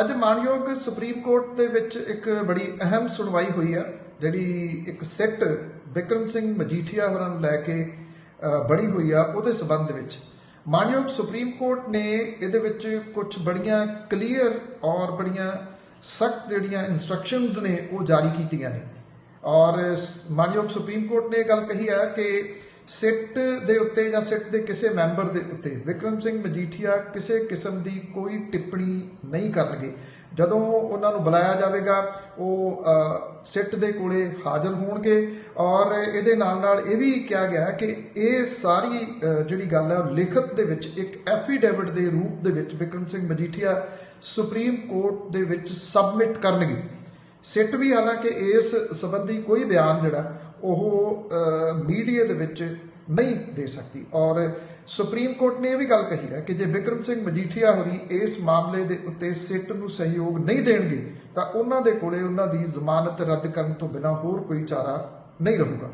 ਅੱਜ ਮਾਨਯੋਗ supreme court ਦੇ ਵਿੱਚ ਇੱਕ ਬੜੀ ਅਹਿਮ ਸੁਣਵਾਈ ਹੋਈ ਆ ਜਿਹੜੀ ਇੱਕ ਸਿੱਟ ਵਿਕਰਮ ਸਿੰਘ ਮਜੀਠੀਆ ਹੋਰਾਂ ਨੂੰ ਲੈ ਕੇ ਅ, ਬਣੀ ਹੋਈ ਆ ਉਹਦੇ ਸਬੰਧ ਵਿੱਚ। ਮਾਨਯੋਗ ਸੁਪਰੀਮ ਕੋਰਟ ਨੇ ਇਹਦੇ ਵਿੱਚ ਕੁਝ ਬੜੀਆਂ ਕਲੀਅਰ ਔਰ ਬੜੀਆਂ ਸਖਤ ਜਿਹੜੀਆਂ ਇਨਸਟਰਕਸ਼ਨਸ ਨੇ ਉਹ ਜਾਰੀ ਕੀਤੀਆਂ ਨੇ। ਔਰ ਮਾਨਯੋਗ ਸੁਪਰੀਮ ਕੋਰਟ ਨੇ ਇਹ ਗੱਲ ਕਹੀ ਆ ਕਿ ਸਿੱਟ ਦੇ ਉੱਤੇ ਜਾਂ ਸਿੱਟ ਦੇ ਕਿਸੇ ਮੈਂਬਰ ਦੇ ਉੱਤੇ ਵਿਕਰਮ ਸਿੰਘ ਮਜੀਠੀਆ ਕਿਸੇ ਕਿਸਮ ਦੀ ਕੋਈ ਟਿੱਪਣੀ ਨਹੀਂ ਕਰਨਗੇ। ਜਦੋਂ ਉਹਨਾਂ ਨੂੰ ਬੁਲਾਇਆ ਜਾਵੇਗਾ, ਉਹ ਸਿੱਟ ਦੇ ਕੋਲੇ ਹਾਜ਼ਰ ਹੋਣਗੇ ਔਰ ਇਹਦੇ ਨਾਲ ਨਾਲ ਇਹ ਵੀ ਕਿਹਾ ਗਿਆ ਕਿ ਇਹ ਸਾਰੀ ਜਿਹੜੀ ਗੱਲ ਹੈ ਉਹ ਲਿਖਤ ਦੇ ਵਿੱਚ, ਇੱਕ ਐਫੀਡੇਵਿਟ ਦੇ ਰੂਪ ਦੇ ਵਿੱਚ ਵਿਕਰਮ ਸਿੰਘ ਮਜੀਠੀਆ ਸੁਪਰੀਮ ਕੋਰਟ ਦੇ ਵਿੱਚ ਸਬਮਿਟ ਕਰਨਗੇ। ਸਿੱਟ ਵੀ ਹਾਲਾਂਕਿ ਇਸ ਸੰਬੰਧੀ ਕੋਈ ਬਿਆਨ ਜਿਹੜਾ ਉਹ ਮੀਡੀਆ ਦੇ ਵਿੱਚ ਨਹੀਂ ਦੇ ਸਕਦੀ। ਔਰ ਸੁਪਰੀਮ ਕੋਰਟ ਨੇ ਇਹ ਵੀ ਗੱਲ ਕਹੀ ਹੈ ਕਿ ਜੇ ਵਿਕਰਮ ਸਿੰਘ ਮਜੀਠੀਆ ਹੋਰੀ ਇਸ ਮਾਮਲੇ ਦੇ ਉੱਤੇ ਸਿੱਟ ਨੂੰ ਸਹਿਯੋਗ ਨਹੀਂ ਦੇਣਗੇ, ਤਾਂ ਉਹਨਾਂ ਦੇ ਕੋਲੇ ਉਹਨਾਂ ਦੀ ਜ਼ਮਾਨਤ ਰੱਦ ਕਰਨ ਤੋਂ ਬਿਨਾਂ ਹੋਰ ਕੋਈ ਚਾਰਾ ਨਹੀਂ ਰਹੂਗਾ।